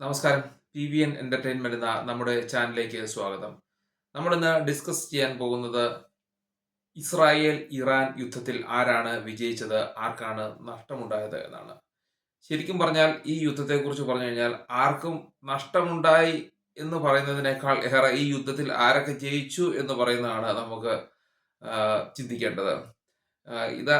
നമസ്കാരം. P V N entertainment എന്ന നമ്മുടെ ചാനലിലേക്ക് സ്വാഗതം. നമ്മൾ ഇന്ന് ഡിസ്കസ് ചെയ്യാൻ പോകുന്നത് ഇസ്രായേൽ ഇറാൻ യുദ്ധത്തിൽ ആരാണ് വിജയിച്ചത് ആർക്കാണ് നഷ്ടമുണ്ടായത് എന്നാണ്. ശരിക്കും പറഞ്ഞാൽ ഈ യുദ്ധത്തെക്കുറിച്ച് പറഞ്ഞു കഴിഞ്ഞാൽ ആർക്കും നഷ്ടമുണ്ടായി എന്ന് പറയുന്നതിനേക്കാൾ ഏറെ ഈ യുദ്ധത്തിൽ ആരൊക്കെ ജയിച്ചു എന്ന് പറയുന്നതാണ് നമുക്ക് ചിന്തിക്കേണ്ടത്. ഇത്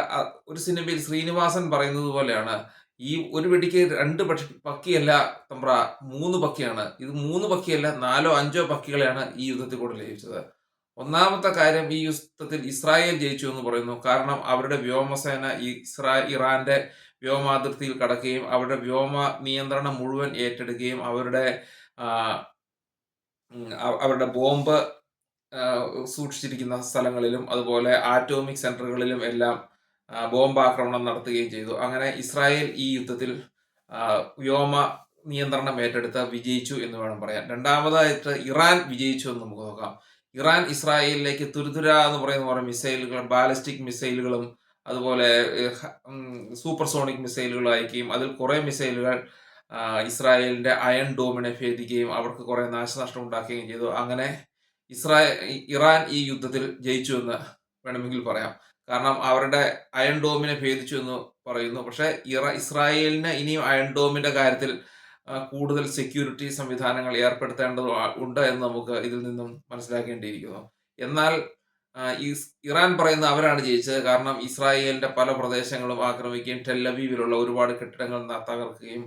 ഒരു സിനിമയിൽ ശ്രീനിവാസൻ പറയുന്നത് പോലെയാണ് ഈ ഒരു വെടിക്ക് രണ്ട് പക്ഷി പക്കിയല്ല തമ്പ്ര മൂന്ന് പക്കിയാണ്. ഇത് മൂന്ന് പക്കിയല്ല നാലോ അഞ്ചോ പക്കികളെയാണ് ഈ യുദ്ധത്തിൽ കൂടെ ലഭിച്ചത് ഒന്നാമത്തെ കാര്യം ഈ യുദ്ധത്തിൽ ഇസ്രായേൽ ജയിച്ചു എന്ന് പറയുന്നു. കാരണം അവരുടെ വ്യോമസേന ഇസ്രാ ഇറാന്റെ വ്യോമാതിർത്തിയിൽ കടക്കുകയും അവരുടെ വ്യോമ നിയന്ത്രണം മുഴുവൻ ഏറ്റെടുക്കുകയും അവരുടെ അവരുടെ ബോംബ് സൂക്ഷിച്ചിരിക്കുന്ന സ്ഥലങ്ങളിലും അതുപോലെ ആറ്റോമിക് സെന്ററുകളിലും എല്ലാം ആ, ബോംബ് ആക്രമണം നടത്തുകയും ചെയ്തു. അങ്ങനെ ഇസ്രായേൽ ഈ യുദ്ധത്തിൽ വ്യോമ നിയന്ത്രണം ഏറ്റെടുത്ത് വിജയിച്ചു എന്ന് വേണം പറയാൻ. രണ്ടാമതായിട്ട് ഇറാൻ വിജയിച്ചു എന്ന് നമുക്ക് നോക്കാം. ഇറാൻ ഇസ്രായേലിലേക്ക് തുരുതുര എന്ന് പറയുന്ന പോലെ മിസൈലുകൾ ബാലിസ്റ്റിക് മിസൈലുകളും അതുപോലെ സൂപ്പർസോണിക് മിസൈലുകൾ അയക്കുകയും അതിൽ കുറേ മിസൈലുകൾ ഇസ്രായേലിന്റെ അയൺ ഡോമിനെ ഭേദിക്കുകയും അവർക്ക് കുറേ നാശനഷ്ടം ഉണ്ടാക്കുകയും ചെയ്തു. അങ്ങനെ ഇസ്രായേൽ ഇറാൻ ഈ യുദ്ധത്തിൽ ജയിച്ചു എന്ന് വേണമെങ്കിൽ പറയാം. കാരണം അവരുടെ അയൺ ഡോമിനെ ഭേദിച്ചു എന്ന് പറയുന്നു. പക്ഷേ ഇറ ഇസ്രായേലിന് ഇനിയും അയൺ ഡോമിന്റെ കാര്യത്തിൽ കൂടുതൽ സെക്യൂരിറ്റി സംവിധാനങ്ങൾ ഏർപ്പെടുത്തേണ്ടത് ഉണ്ട് എന്ന് നമുക്ക് ഇതിൽ നിന്നും മനസ്സിലാക്കേണ്ടിയിരിക്കുന്നു. എന്നാൽ ഇറാൻ പറയുന്ന അവരാണ് ജയിച്ചത്. കാരണം ഇസ്രായേലിന്റെ പല പ്രദേശങ്ങളും ആക്രമിക്കുകയും ടെല്ലവീവിലുള്ള ഒരുപാട് കെട്ടിടങ്ങൾ തകർക്കുകയും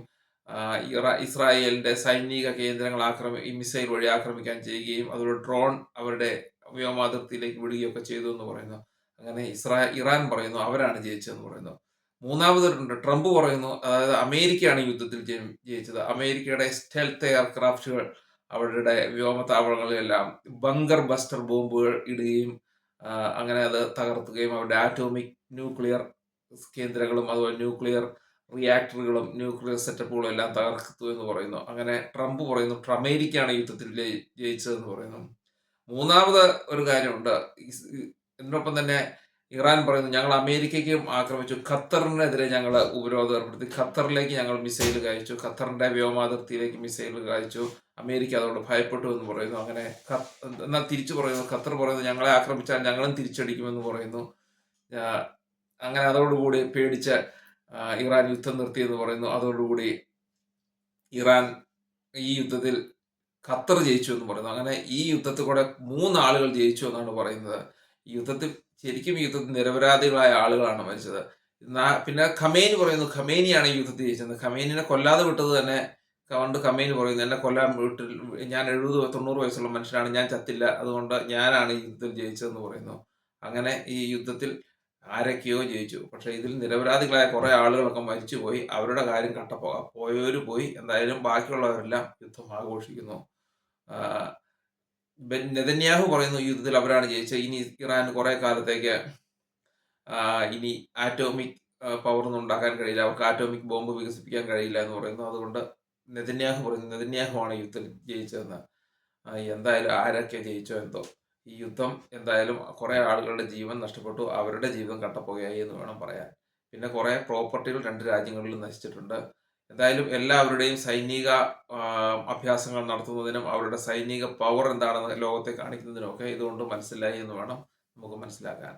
ഇറ ഇസ്രായേലിന്റെ സൈനിക കേന്ദ്രങ്ങൾ ആക്രമി മിസൈൽ വഴി ആക്രമിക്കാൻ ചെയ്യുകയും അതുപോലെ ഡ്രോൺ അവരുടെ വ്യോമാതിർത്തിയിലേക്ക് വിടുകയൊക്കെ ചെയ്തു എന്ന് പറയുന്നു. അങ്ങനെ ഇസ്രാ ഇറാൻ പറയുന്നു അവരാണ് ജയിച്ചതെന്ന് പറയുന്നു. മൂന്നാമതൊരുണ്ട് ട്രംപ് പറയുന്നു അതായത് അമേരിക്കയാണ് യുദ്ധത്തിൽ ജയി- ജയിച്ചത്. അമേരിക്കയുടെ സ്റ്റെൽത്ത് എയർക്രാഫ്റ്റുകൾ അവരുടെ വ്യോമത്താവളങ്ങളിലെല്ലാം ബങ്കർ ബസ്റ്റർ ബോംബുകൾ ഇടുകയും അങ്ങനെ അത് തകർത്തുകയും അവരുടെ ആറ്റോമിക് ന്യൂക്ലിയർ കേന്ദ്രങ്ങളും അതുപോലെ ന്യൂക്ലിയർ റിയാക്ടറുകളും ന്യൂക്ലിയർ സെറ്റപ്പുകളും എല്ലാം തകർത്തു എന്ന് പറയുന്നു. അങ്ങനെ ട്രംപ് പറയുന്നു അമേരിക്കയാണ് യുദ്ധത്തിൽ ജയി- ജയിച്ചതെന്ന് പറയുന്നു. മൂന്നാമത് ഒരു കാര്യമുണ്ട് ഇതിനൊപ്പം തന്നെ ഇറാൻ പറയുന്നു ഞങ്ങൾ അമേരിക്കയ്ക്കും ആക്രമിച്ചു. ഖത്തറിനെതിരെ ഞങ്ങൾ ഉപരോധം ഏർപ്പെടുത്തി. ഖത്തറിലേക്ക് ഞങ്ങൾ മിസൈൽ കയച്ചു. ഖത്തറിന്റെ വ്യോമാതിർത്തിയിലേക്ക് മിസൈൽ കയച്ചു. അമേരിക്ക അതോട് ഭയപ്പെട്ടു എന്ന് പറയുന്നു. അങ്ങനെ എന്നാൽ തിരിച്ചു പറയുന്നു. ഖത്തർ പറയുന്നു ഞങ്ങളെ ആക്രമിച്ചാൽ ഞങ്ങളും തിരിച്ചടിക്കുമെന്ന് പറയുന്നു. അങ്ങനെ അതോടുകൂടി പേടിച്ച് ഇറാൻ യുദ്ധം നിർത്തിയെന്ന് പറയുന്നു. അതോടുകൂടി ഇറാൻ ഈ യുദ്ധത്തിൽ ഖത്തർ ജയിച്ചു എന്ന് പറയുന്നു. അങ്ങനെ ഈ യുദ്ധത്തിൽ കൂടെ മൂന്നാളുകൾ ജയിച്ചു എന്നാണ് പറയുന്നത്. യുദ്ധത്തിൽ ശരിക്കും യുദ്ധത്തിൽ നിരപരാധികളായ ആളുകളാണ് മരിച്ചത്. പിന്നെ ഖമേനി പറയുന്നു ഖമേനിയാണ് ഈ യുദ്ധത്തിൽ ജയിച്ചത്. ഖമേനിനെ കൊല്ലാതെ വിട്ടത് തന്നെ കൊണ്ട് ഖമേനി പറയുന്നു എന്നെ കൊല്ലാൻ വീട്ടിൽ ഞാൻ എഴുപത് തൊണ്ണൂറ് വയസ്സുള്ള മനുഷ്യനാണ് ഞാൻ ചത്തില്ല അതുകൊണ്ട് ഞാനാണ് ഈ യുദ്ധത്തിൽ ജയിച്ചതെന്ന് പറയുന്നു. അങ്ങനെ ഈ യുദ്ധത്തിൽ ആരൊക്കെയോ ജയിച്ചു. പക്ഷേ ഇതിൽ നിരപരാധികളായ കുറെ ആളുകളൊക്കെ മരിച്ചുപോയി അവരുടെ കാര്യം കട്ടപ്പോകാം പോയവര് പോയി എന്തായാലും ബാക്കിയുള്ളവരെല്ലാം യുദ്ധം ആഘോഷിക്കുന്നു. നെതന്യാഹു പറയുന്നു യുദ്ധത്തിൽ അവരാണ് ജയിച്ചത്. ഇനി ഇറാൻ കുറെ കാലത്തേക്ക് ഇനി ആറ്റോമിക് പവർ ഒന്നും ഉണ്ടാക്കാൻ കഴിയില്ല. അവർക്ക് ആറ്റോമിക് ബോംബ് വികസിപ്പിക്കാൻ കഴിയില്ല എന്ന് പറയുന്നു. അതുകൊണ്ട് നെതന്യാഹു പറയുന്നു നെതന്യാഹു ആണ് യുദ്ധത്തിൽ ജയിച്ചതെന്ന്. എന്തായാലും ആരൊക്കെ ജയിച്ചോ എന്തോ. ഈ യുദ്ധം എന്തായാലും കുറെ ആളുകളുടെ ജീവൻ നഷ്ടപ്പെട്ടു. അവരുടെ ജീവിതം കട്ടപ്പുകയായി എന്ന് വേണം പറയാൻ. പിന്നെ കുറെ പ്രോപ്പർട്ടികൾ രണ്ട് രാജ്യങ്ങളിലും നശിച്ചിട്ടുണ്ട്. എന്തായാലും എല്ലാവരുടെയും സൈനിക അഭ്യാസങ്ങൾ നടത്തുന്നതിനും അവരുടെ സൈനിക പവർ എന്താണെന്ന് ലോകത്തെ കാണിക്കുന്നതിനും ഒക്കെ ഇതുകൊണ്ട് മനസ്സിലായി എന്ന് വേണം നമുക്ക് മനസ്സിലാക്കാൻ.